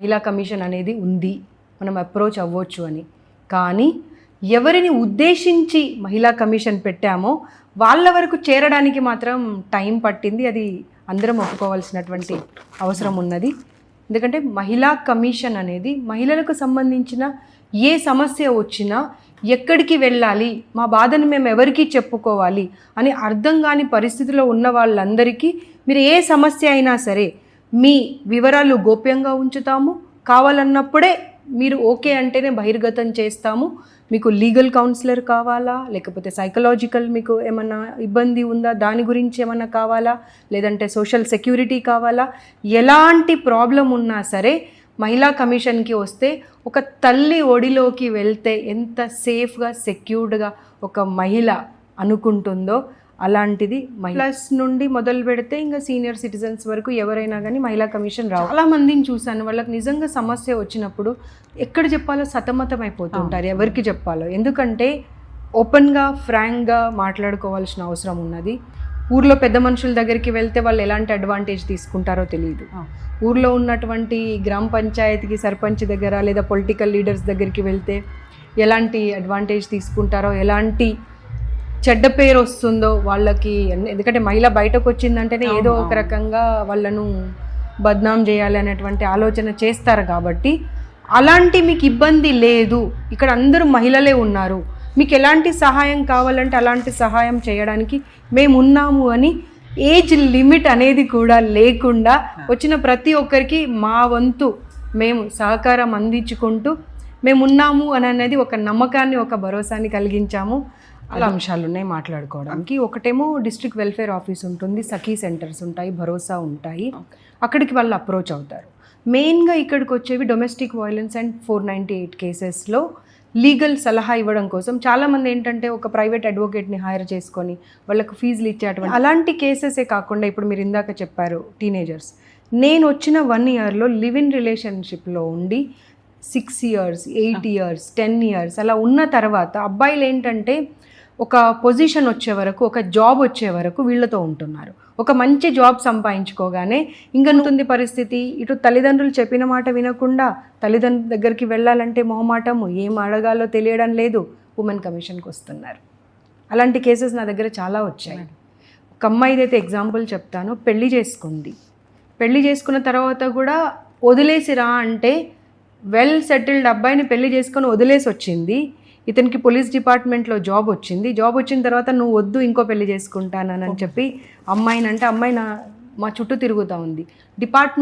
మహిళా కమిషన్ అనేది ఉంది. మనం అప్రోచ్ అవ్వచ్చు అని. కానీ ఎవరిని ఉద్దేశించి మహిళా కమిషన్ పెట్టామో వాళ్ళ వరకు చేరడానికి మాత్రం టైం పట్టింది. అది అందరం ఒప్పుకోవాల్సినటువంటి అవసరం ఉన్నది. ఎందుకంటే మహిళా కమిషన్ అనేది మహిళలకు సంబంధించిన ఏ సమస్య వచ్చినా ఎక్కడికి వెళ్ళాలి మా బాధను మేము ఎవరికి చెప్పుకోవాలి అని అర్థం కాని పరిస్థితిలో ఉన్న వాళ్ళందరికీ మీరు ఏ సమస్య అయినా సరే మీ వివరాలు గోప్యంగా ఉంచుతాము. కావాలన్నప్పుడే మీరు ఓకే అంటేనే బహిర్గతం చేస్తాము. మీకు లీగల్ కౌన్సిలర్ కావాలా? లేకపోతే సైకలాజికల్ మీకు ఏమన్నా ఇబ్బంది ఉందా? దాని గురించి ఏమన్నా కావాలా? లేదంటే సోషల్ సెక్యూరిటీ కావాలా? ఎలాంటి ప్రాబ్లం ఉన్నా సరే మహిళా కమిషన్కి వస్తే ఒక తల్లి ఒడిలోకి వెళ్తే ఎంత సేఫ్గా సెక్యూర్డ్గా ఒక మహిళ అనుకుంటుందో అలాంటిది మహిళస్ నుండి మొదలు పెడితే ఇంకా సీనియర్ సిటిజన్స్ వరకు ఎవరైనా కానీ మహిళా కమిషన్ రావు. చాలా మందిని చూశాను. వాళ్ళకి నిజంగా సమస్య వచ్చినప్పుడు ఎక్కడ చెప్పాలో సతమతం అయిపోతుంటారు. ఎవరికి చెప్పాలో. ఎందుకంటే ఓపెన్గా ఫ్రాంక్గా మాట్లాడుకోవాల్సిన అవసరం ఉన్నది. ఊర్లో పెద్ద మనుషుల దగ్గరికి వెళ్తే వాళ్ళు ఎలాంటి అడ్వాంటేజ్ తీసుకుంటారో తెలియదు ఊర్లో ఉన్నటువంటి గ్రామ పంచాయతీకి సర్పంచ్ దగ్గర లేదా పొలిటికల్ లీడర్స్ దగ్గరికి వెళ్తే ఎలాంటి అడ్వాంటేజ్ తీసుకుంటారో ఎలాంటి చెడ్డ పేరు వస్తుందో వాళ్ళకి ఎందుకంటే మహిళ బయటకు వచ్చిందంటేనే ఏదో ఒక రకంగా వాళ్ళను బద్నాం చేయాలి అనేటువంటి ఆలోచన చేస్తారు కాబట్టి అలాంటి మీకు ఇబ్బంది లేదు. ఇక్కడ అందరూ మహిళలే ఉన్నారు. మీకు ఎలాంటి సహాయం కావాలంటే అలాంటి సహాయం చేయడానికి మేము ఉన్నాము అని ఏజ్ లిమిట్ అనేది కూడా లేకుండా వచ్చిన ప్రతి ఒక్కరికి మా వంతు మేము సహకారం అందించుకుంటూ మేము ఉన్నాము అని అనేది ఒక నమ్మకాన్ని ఒక భరోసాని కలిగించాము. అలా అంశాలు ఉన్నాయి మాట్లాడుకోవడానికి. ఒకటేమో డిస్ట్రిక్ట్ వెల్ఫేర్ ఆఫీస్ ఉంటుంది సఖీ సెంటర్స్ ఉంటాయి భరోసా ఉంటాయి. అక్కడికి వాళ్ళు అప్రోచ్ అవుతారు. మెయిన్గా ఇక్కడికి వచ్చేవి domestic violence and four ninety eight కేసెస్లో లీగల్ సలహా ఇవ్వడం కోసం. చాలామంది ఏంటంటే ఒక ప్రైవేట్ అడ్వకేట్ని హైర్ చేసుకొని వాళ్ళకు ఫీజులు ఇచ్చేటువంటి అలాంటి కేసెసే కాకుండా ఇప్పుడు మీరు ఇందాక చెప్పారు టీనేజర్స్ నేను వచ్చిన వన్ ఇయర్లో లివ్ ఇన్ రిలేషన్షిప్లో ఉండి six years eight years ten years అలా ఉన్న తర్వాత అబ్బాయిలు ఏంటంటే ఒక పొజిషన్ వచ్చే వరకు ఒక జాబ్ వచ్చే వరకు వీళ్ళతో ఉంటున్నారు. ఒక మంచి జాబ్ సంపాదించుకోగానే ఇంకా ఉంటుంది పరిస్థితి. ఇటు తల్లిదండ్రులు చెప్పిన మాట వినకుండా తల్లిదండ్రుల దగ్గరికి వెళ్ళాలంటే మొహమాటము. ఏం అడగాలో తెలియడం లేదు. ఉమెన్ కమిషన్కి వస్తున్నారు. అలాంటి కేసెస్ నా దగ్గర చాలా వచ్చాయి. ఒక అమ్మాయిదైతే ఎగ్జాంపుల్ చెప్తాను. పెళ్ళి చేసుకుంది. పెళ్ళి చేసుకున్న తర్వాత కూడా వదిలేసిరా అంటే వెల్ సెటిల్డ్ అబ్బాయిని పెళ్ళి చేసుకొని వదిలేసి వచ్చింది ఇతనికి పోలీస్ డిపార్ట్మెంట్లో జాబ్ వచ్చింది. జాబ్ వచ్చిన తర్వాత నువ్వు వద్దు ఇంకో పెళ్ళి చేసుకుంటానని చెప్పి అమ్మాయిని అంటే అమ్మాయి నా మా చుట్టూ తిరుగుతూ ఉంది. డిపార్ట్మెంట్